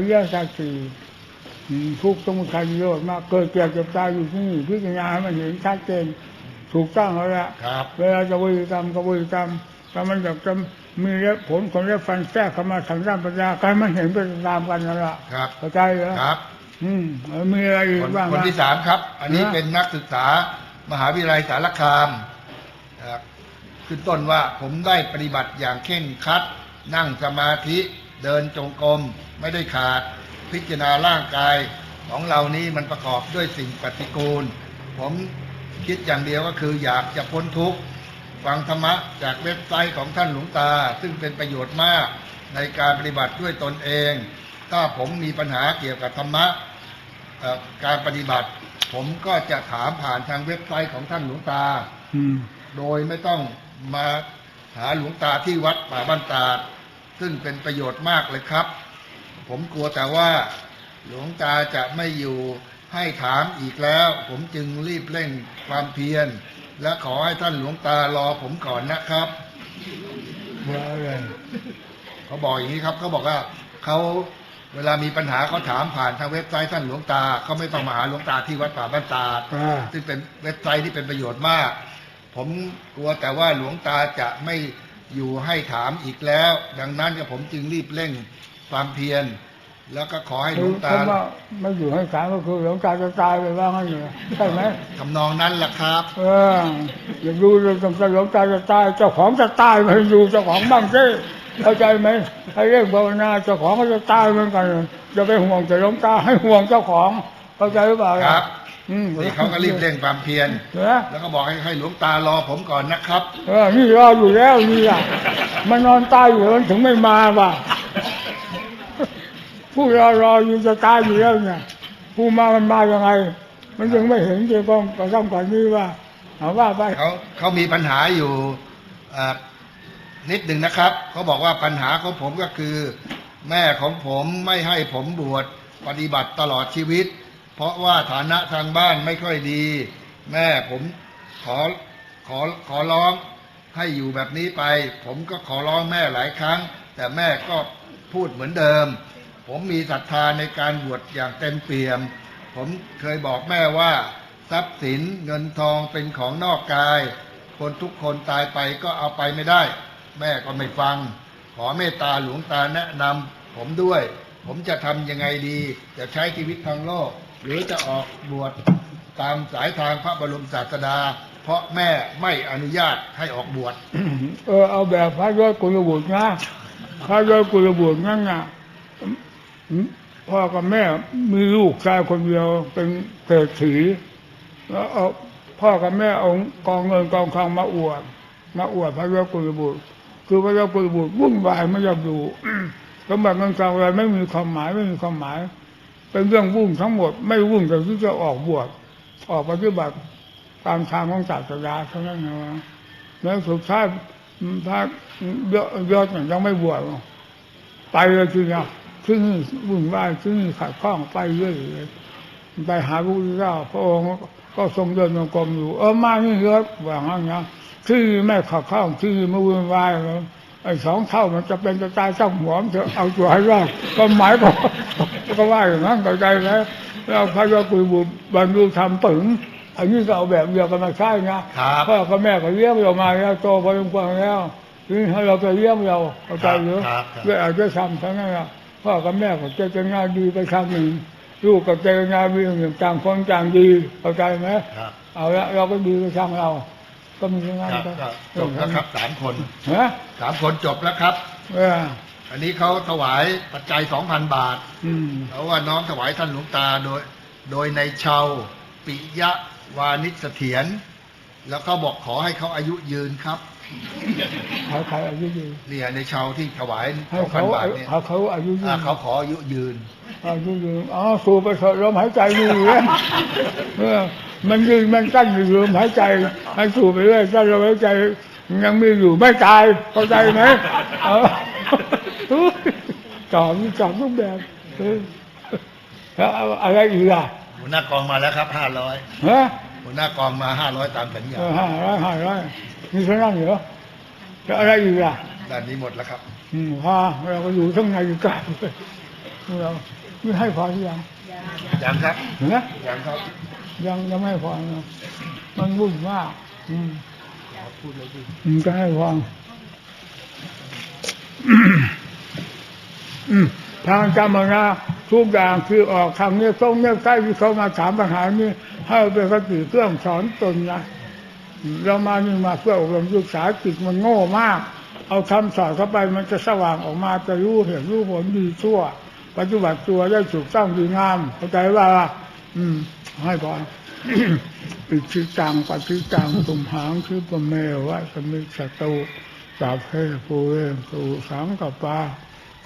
อริยสัจสี่อืมทุกข์สมุทัยนิโรธมาเกิดแก่เจ็บตายอยู่ที่นี่พิจารณาให้มันเห็นชัดเจนถูกต้องแล้วละครับเวลาจะวิกรรมก็วิกรรมถ้ามันอยากจะมีเล็บผลของเล็บฟันแทรกเข้ามาทางด้านปัญญาการมันเห็นเป็นตามกันนั่นแหละครับเข้าใจเหรอครับ อืมแล้วมีอะไรอีคกนบ้างคนนะที่สามครับ อันนี้นะเป็นนักศึกษามหาวิทยาลัยสารคามนะครับขึ้นต้นว่าผมได้ปฏิบัติอย่างเข่งครัด นั่งสมาธิเดินจงกรม ไม่ได้ขาดพิจารณาร่างกายของเรานี้มันประกอบด้วยสิ่งปฏิกูล ผมคิดอย่างเดียวก็คืออยากจะพ้นทุกข์ฟังธรรมะจากเว็บไซต์ของท่านหลวงตา ซึ่งเป็นประโยชน์มากในการปฏิบัติด้วยตนเอง ถ้าผมมีปัญหาเกี่ยวกับธรรมะการปฏิบัติ ผมก็จะถามผ่านทางเว็บไซต์ของท่านหลวงตาโดยไม่ต้องมาหาหลวงตาที่วัดป่าบ้านตาดซึ่งเป็นประโยชน์มากเลยครับ ผมกลัวแต่ว่า หลวงตาจะไม่อยู่ให้ถามอีกแล้ว ผมจึงรีบเร่งความเพียร และขอให้ท่านหลวงตารอผมก่อนนะครับเบื่ออะไรเขาบอกอย่างนี้ครับเขาบอกว่าเขาเวลามีปัญหาเขาถามผ่านทางเว็บไซต์ท่านหลวงตาเขาไม่ต้องมาหาหลวงตาที่วัดป่าบ้านตาดอ่าซึ่งเป็นเว็บไซต์ที่เป็นประโยชน์มาก ผมกลัวแต่ว่าหลวงตาจะไม่อยู่ให้ถามอีกแล้ว ดังนั้นก็ผมจึงรีบเร่ง ความเพียร แล้วก็ขอให้หลคืวองตาคำว่าไม่อยู่ให้สารก็คือหลวงตาจะตายไปว่างั้นเหรอใช่ไหมทำนองนั้นแหละครับ เอออย่าดูเลยตรงหลวงตาจะตายเจ้าของจะตายมาให้ดูเจ้าของบ้างสิเข้าใจไหมให้เรียกภาวนาเจ้าของก็จะตายเหมือนกันจะไปห่วงแต่หลวงตาให้ห่วงเจ้าของเข้าใจหรือเปล่าล่ะครับอืมนี่เขาก็รีบเร่งความเพียรเออแล้วก็บอกให้ให้หลวงตารอผมก่อนนะครับ เออนี่รออยู่แล้วนี่อะมันนอนตายอยู่มันถึงไม่มาว่ะ ผู้รอรออยู่จะตายอยู่แล้วเนี่ยผู้มามันมายังไง มันยังไม่เห็นเจ้าของกระทำก่อนนี้ว่าเอาว่าไปเขาเขามีปัญหาอยู่เอ่อนิดหนึ่งนะครับ เขาบอกว่าปัญหาของผมก็คือ แม่ของผมไม่ให้ผมบวชปฏิบัติตลอดชีวิต เพราะว่าฐานะทางบ้านไม่ค่อยดี แม่ผมขอขอขอร้องให้อยู่แบบนี้ไป ผมก็ขอร้องแม่หลายครั้ง แต่แม่ก็พูดเหมือนเดิม ผมมีศรัทธาในการบวชอย่างเต็มเปี่ยม ผมเคยบอกแม่ว่า ทรัพย์สินเงินทองเป็นของนอกกาย คนทุกคนตายไปก็เอาไปไม่ได้ แม่ก็ไม่ฟัง ขอเมตตาหลวงตาแนะนำผมด้วย ผมจะทำยังไงดี จะใช้ชีวิตทางโลก หรือจะออกบวชตามสายทางพระบรมศาสดา เพราะแม่ไม่อนุญาตให้ออกบวชเออเอาแบบพระยอดกุลบุตรนะพระยอดกุลบุตรนั่นน่ะ พ่อกับแม่มีลูกชายคนเดียวเป็นเศรษฐีแล้วเอาพ่อกับแม่เอากองเงินกองทองมาอวดมาอวดพระยอดกุลบุตร คือพระยอดกุลบุตรวุ่นวายไม่ยอมดูสมบัติเงินทองอะไรไม่มีความหมายไม่มีความหมาย เป็นเรื่องวุ่นทั้งหมด ไม่วุ่นแต่ที่จะออกบวชออกปฏิบัติตามทางของศาสดาเท่านั้นนะแล้วสุดท้ายพระยอดยอดยังไม่บวชไปเลยทีเดียว ที่นี่วุ่นวายที่นี่ขัดข้องไปเรื่อยเลยไปหาพระพุทธเจ้าพระองค์ก็ทรงเดินจงกรมอยู่เออมานี่เยอะว่างั้นนะที่นี่ไม่ขัดข้องที่นี่ไม่วุ่นวายเลยไอ้สองเท่ามันจะเป็นจะตายเจ้าหัวมันจะเอาตัวให้รอดก็หมายบอกก็ว่าอย่างนั้นเข้าใจแล้วแล้วพระยอดกุยบุตรบรรลุธรรมถึงอันนี้ก็เอาแบบเดียวกันมาใช้นะครับพ่อกับแม่ก็เลี้ยงเรามาแล้วโตพอสมควรแล้วทีนี้ให้เราไปเลี้ยงเราเข้าใจหรือครับครับด้วยอาจจะทำทั้งนั้นแหละ พ่อกับแม่ก็เจตนาดีไปทางหนึ่งลูกก็เจตนาดีหนึ่งต่างคนต่างดีเข้าใจไหมครับเอาละเราก็ดีไปทางเรา ก็มีอย่างนั้นครับไปก็จบแล้วครับสามคนฮะสามคนจบแล้วครับเอออันนี้เขาถวายปัจจัยสองพันบาทอืมเพราะว่าน้องถวายท่านหลวงตาโดย โดยในเชาวปิยะวานิชเสถียรแล้วก็บอกขอให้เขาอายุยืนครับ เขาใครอายุยืนเนี่ยในเชาวที่ถวายให้สองพัเขานบาทเนี่ยเขาเขาอายุยือ่านเขาขออายุยืน อายุยืนอ๋อสูบไปเถอะลมหายใจมีอยู่แล้วเออมันยืนมันกั้นอยู่ลมหายใจให้สูบไปเรื่อยถ้าลมหายใจยังมีอยู่ไม่ตายเข้าใจไหมเออจอมจอมทุกแบบเออแล้วเอาอะไรอีกอะหัวหน้ากองมาแล้วครับห้าร้อยฮะ หัวหน้ากองมาห้าร้อยตามสัญญาเออห้าร้อยห้าร้อยมีเท่านั้นเหรอแล้วอะไรอีกอะด้านนี้หมดแล้วครับ อืมพาเราก็อยู่ทั้งในอยู่กลางเราไม่ให้พรหรือยังยังครับนะยังครับ ยังยังไม่ให้พรนะมันวุ่นมาก อืมพูดเลยดิมันก็ให้พรอืมทางกรรมนะทุกอย่างคือออกทางเนี้ยต้องเนี้ยใกล้ที่เขามาถามปัญหานี้ ให้เป็นคติเครื่องสอนตนนะเรามานี่มาเพื่ออบรมศึกษาจิตมันโง่มาก เอาคำสอนเข้าไปมันจะสว่างออกมาจะรู้เหตุรู้ผลดีชั่วปฏิบัติตัวได้ถูกต้องดีงามเข้าใจว่า อืม ให้พรอิจิตังปฏิตังตุมหังคือปะเมวะสมิสตุสาเพภูเรนตูสังกปา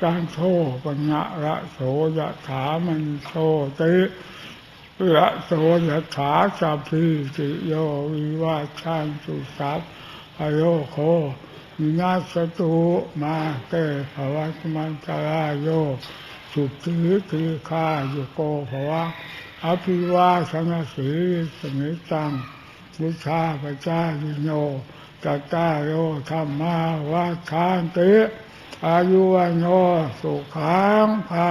จันโทปัญญะระโสยะถามันโทติ ระโสยะถาสัพพิติโยวิวาชันสุสัพพโยโควินาศตุมาเตภวัตมันตรายโยสุขีทีฆาโยโกภวะอภิวาสนสีสมิตังบุชาปจายิโนจัตตารโยธรรมาวาทานติอายุวันโนสุขังภา